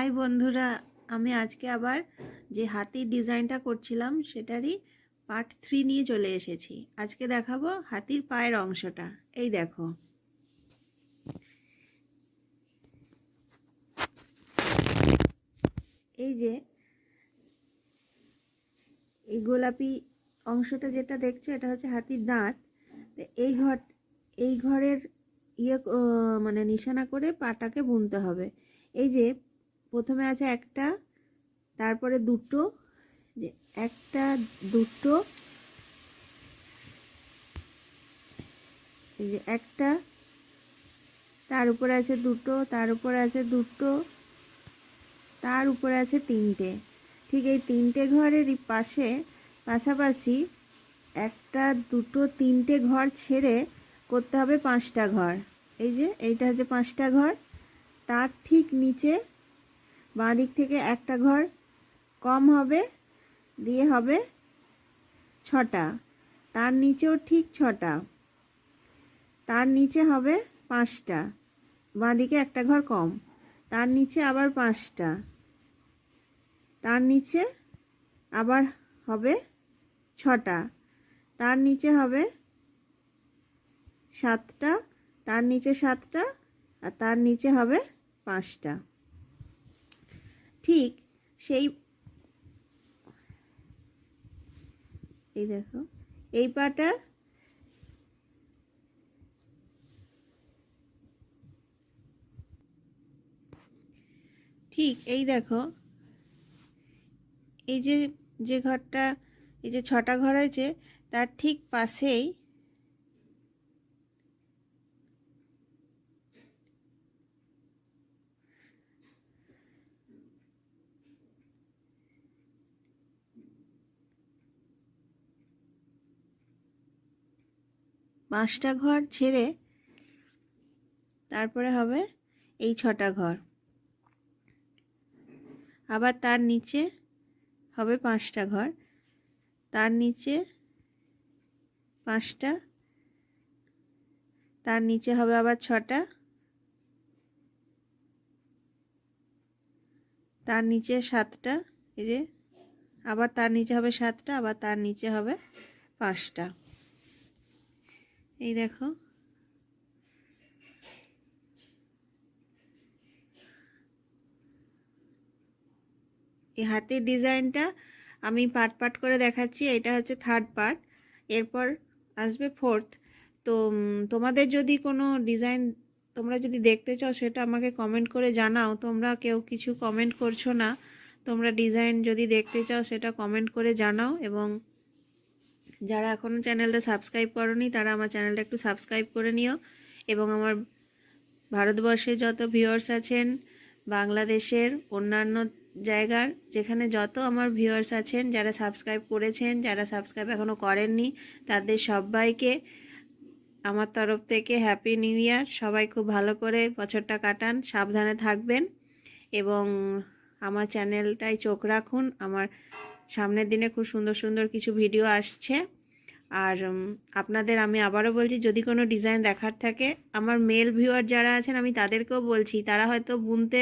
High বন্ধুরা, আমি আজকে আবার যে হাতির ডিজাইনটা করছিলাম, সেটারই পার্ট থ্রি নিয়ে চলে এসেছি। আজকে দেখাবো হাতির পায়ের অংশটা। এই দেখো। এই যে এই গোলাপি অংশটা যেটা দেখছ, এটা হচ্ছে হাতির দাঁত। এই ঘর, এই ঘরের ইয়ে মানে নিশানা করে পাটাকে বুনতে হবে। এই যে প্রথমে আছে একটা, তারপরে দুটো, যে একটা, দুটো, এই যে একটা, তার উপরে আছে দুটো, তার উপরে আছে দুটো, তার উপরে আছে তিনটে। ঠিক এই তিনটে ঘরেরই পাশে পাশাপাশি একটা, দুটো, তিনটে ঘর ছেড়ে করতে হবে পাঁচটা ঘর। এই যে এইটা হচ্ছে পাঁচটা ঘর। তার ঠিক নিচে বাঁ দিক থেকে একটা ঘর, কম হবে, দিয়ে হবে ছটা। তার নিচেও ঠিক ছটা। তার নিচে হবে পাঁচটা। বাঁ দিকে একটা ঘর কম। তার নিচে আবার পাঁচটা। তার নিচে আবার হবে ছটা। তার নিচে হবে সাতটা। তার নিচে সাতটা আর তার নিচে হবে পাঁচটা। ঠিক সেই এই দেখো, এই পাটা ঠিক এই দেখো, এই যে যে ঘরটা, এই যে ছটা ঘর আছে, তার ঠিক পাশেই পাঁচটা ঘর ছেড়ে তারপরে হবে এই ছটা ঘর। আবার তার নিচে হবে পাঁচটা ঘর। তার নিচে পাঁচটা, তার নিচে হবে আবার ছটা, তার নিচে সাতটা, এই যে আবার তার নিচে হবে সাতটা, আবার তার নিচে হবে পাঁচটা। এই দেখো। এই হাতের ডিজাইনটা আমি পার্ট পার্ট করে দেখাচ্ছি, এটা হচ্ছে থার্ড পার্ট এরপর আসবে ফোর্থ তো তোমাদের যদি কোনো ডিজাইন তোমরা যদি দেখতে চাও, সেটা আমাকে কমেন্ট করে জানাও। তোমরা কেউ কিছু কমেন্ট করছ না, তোমরা ডিজাইন যদি দেখতে চাও, সেটা কমেন্ট করে জানাও এবং যারা এখনও চ্যানেলটা সাবস্ক্রাইব করনি, তারা আমার চ্যানেলটা একটু সাবস্ক্রাইব করে নিও। এবং আমার ভারতবর্ষে যত ভিউয়ার্স আছেন, বাংলাদেশের অন্যান্য জায়গার, যেখানে যত আমার ভিউয়ার্স আছেন, যারা সাবস্ক্রাইব করেছেন, যারা সাবস্ক্রাইব এখনও করেননি, তাদের সবাইকে আমার তরফ থেকে হ্যাপি নিউ ইয়ার সবাই খুব ভালো করে বছরটা কাটান, সাবধানে থাকবেন। এবং আমার চ্যানেলটায় চোখ রাখুন, আমার সামনের দিনে খুব সুন্দর সুন্দর কিছু ভিডিও আসছে। আর আপনাদের আমি আবারও বলছি, যদি কোনো ডিজাইন দেখার থাকে, আমার মেল ভিউয়ার যারা আছেন, আমি তাদেরকেও বলছি, তারা হয়তো বুনতে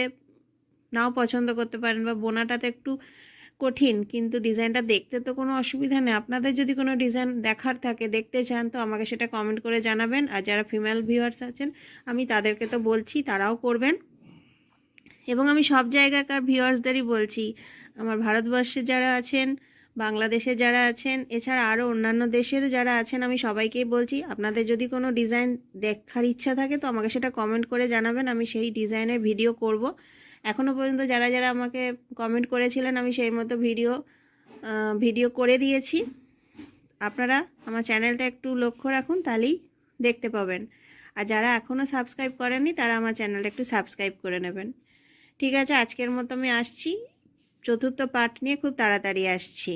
নাও পছন্দ করতে পারেন বা বোনাটাতে একটু কঠিন, কিন্তু ডিজাইনটা দেখতে তো কোনো অসুবিধা নেই। আপনাদের যদি কোনো ডিজাইন দেখার থাকে, দেখতে চান, তো আমাকে সেটা কমেন্ট করে জানাবেন। আর যারা ফিমেল ভিউয়ার্স আছেন, আমি তাদেরকে তো বলছি, তারাও করবেন। এবং আমি সব জায়গাকার ভিউয়ার্সদেরই বলছি আমার ভারতবর্ষে যারা আছেন, বাংলাদেশে যারা আছেন, এছাড়া আরও অন্যান্য দেশের যারা আছেন, আমি সবাইকেই বলছি, আপনাদের যদি কোনো ডিজাইন দেখার ইচ্ছা থাকে, তো আমাকে সেটা কমেন্ট করে জানাবেন, আমি সেই ডিজাইনের ভিডিও করব। এখনও পর্যন্ত যারা যারা আমাকে কমেন্ট করেছিলেন, আমি সেই মতো ভিডিও ভিডিও করে দিয়েছি। আপনারা আমার চ্যানেলটা একটু লক্ষ্য রাখুন, তাহলেই দেখতে পাবেন। আর যারা এখনও সাবস্ক্রাইব করেননি, তারা আমার চ্যানেলটা একটু সাবস্ক্রাইব করে নেবেন। ঠিক আছে, আজকের মতো আমি আসছি। চতুর্থ পার্ট নিয়ে খুব তাড়াতাড়ি আসছি।